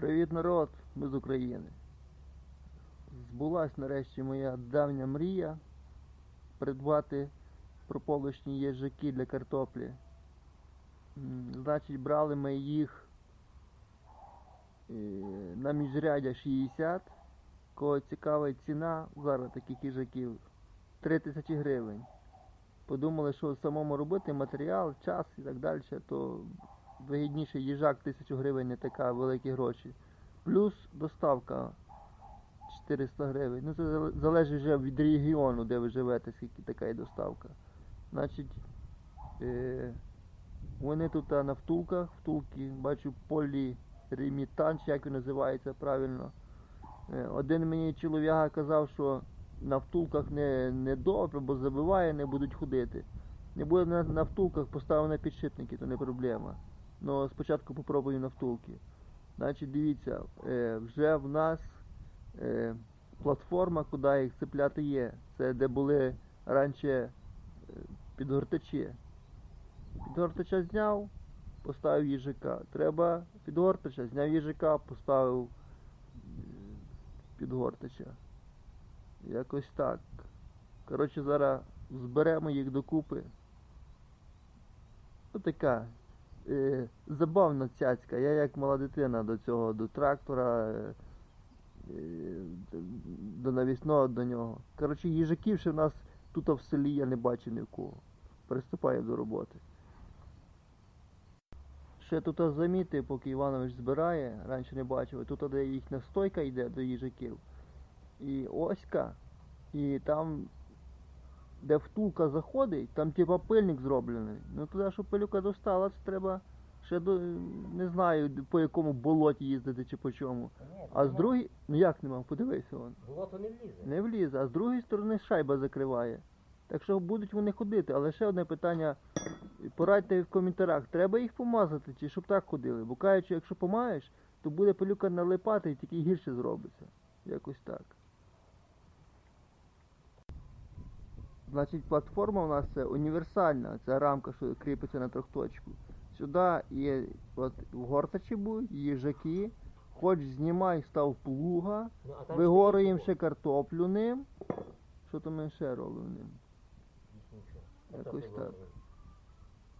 Привіт, народ! Ми з України. Збулась нарешті моя давня мрія придбати прополочні їжаки для картоплі. Значить, брали ми їх е, на міжрядя 60. Кого цікавить ціна зараз таких їжаків 3 тисячі гривень. Подумали, що самому робити матеріал, час і так далі, то вигідніше їжак 1000 гривень не така великі гроші. Плюс доставка 400 гривень. Ну це залежить вже від регіону, де ви живете, скільки така є доставка. Значить, е, вони тут на втулках, втулки, бачу, полі ремітан, чи як він називається правильно. Е, один мені чоловіка казав, що на втулках не, не добре, бо забиває, не будуть ходити. Не буде на, на втулках, поставив на підшипники, то не проблема. Ну, спочатку попробую на втулки. Значить, дивіться, е, вже в нас е, платформа, куди їх цепляти є. Це де були раніше е, підгортачі. Підгортача зняв, поставив їжака. Треба підгортача, зняв їжака, поставив підгортача. Якось так. Коротше, зараз зберемо їх докупи. Ось така е, забавна цяцька. Я як мала дитина до цього, до трактора, е, е, до навісного до нього. Коротше, їжаків ще в нас тут в селі я не бачив ні в кого. Приступаю до роботи. Ще тут замітив, поки Іванович збирає, раніше не бачив, тут де їхня стойка йде до їжаків. І оська, і там де втулка заходить, там типа пильник зроблений. Ну туди, щоб пилюка достала, це треба ще до не знаю по якому болоті їздити чи по чому. Ні, А з другої, ну як нема, подивися вон. Болото не влізе. Не влізе, а з другої сторони шайба закриває. Так що будуть вони ходити, але ще одне питання. Порадьте в коментарях, треба їх помазати чи щоб так ходили. Бо кажучи, якщо помаєш, то буде пилюка налипати і тільки гірше зробиться. Якось так. Значить, платформа у нас це універсальна, це рамка, що кріпиться на трьохточку. Сюди є от в гортачі будуть, їжаки. Хоч знімай, став плуга, Ну, а там вигорюємо ще картоплю ним. Що то ми ще робимо ним? Нічого. Якось так.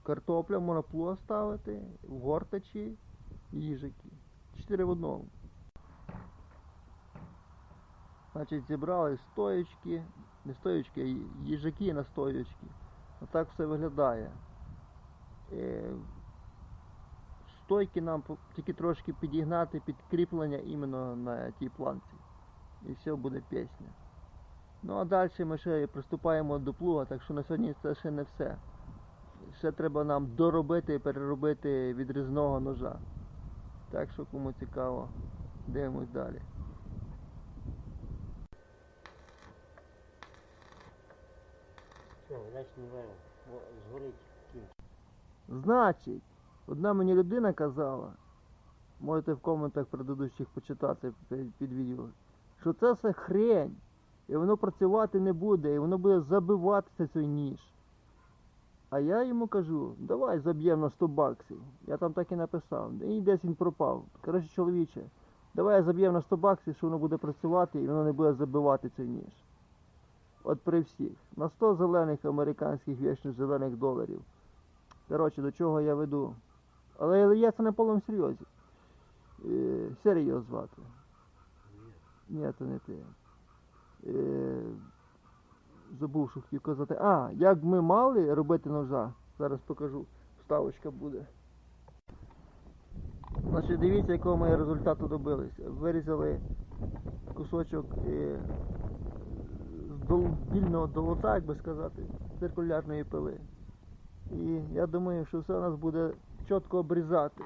Картопля можна плуга ставити, в гортачі, їжаки. Чотири в одному. Значить, зібрали стоєчки, не стоєчки, а їжаки на стоєчки. Отак все виглядає. Е, Стойки нам тільки трошки підігнати під кріплення іменно на тій планці. І все буде пісня. Ну а далі ми ще приступаємо до плуга, так що на сьогодні це ще не все. Ще треба нам доробити і переробити відрізного ножа. Так що кому цікаво, дивимось далі. Значить одна мені людина казала, можете в коментах предыдущих почитати під, відео, що це все хрень, і воно працювати не буде, і воно буде забиватися цей ніж. А я йому кажу, давай заб'ємо на 100 баксів. Я там так і написав. І десь він пропав. Коротше, чоловіче, давай заб'ємо на 100 баксів, що воно буде працювати і воно не буде забивати цей ніж. От при всіх. На 100 зелених американських вічно зелених доларів. Коротше, до чого я веду. Але я це на повному серйозі. Е, Серйоз звати. Ні, це не ти. Е, забув, що хотів казати. А, як ми мали робити ножа. Зараз покажу. Вставочка буде. Значить, дивіться, якого ми результату добилися. Вирізали кусочок з долота, як би сказати, циркулярної пили. І я думаю, що все у нас буде чітко обрізати.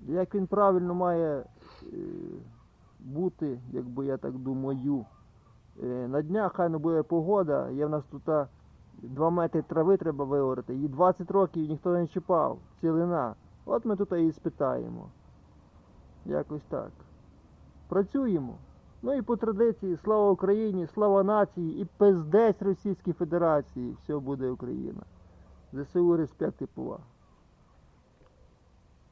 Як він правильно має е, бути, якби я так думаю. Е, на днях хай не буде погода, є в нас тут 2 метри трави треба виорати. Її 20 років ніхто не чіпав, цілина. От ми тут і спитаємо. Якось так. Працюємо. Ну і по традиції, слава Україні, слава нації і пиздець Російській Федерації. Все буде Україна. ЗСУ респект і повага.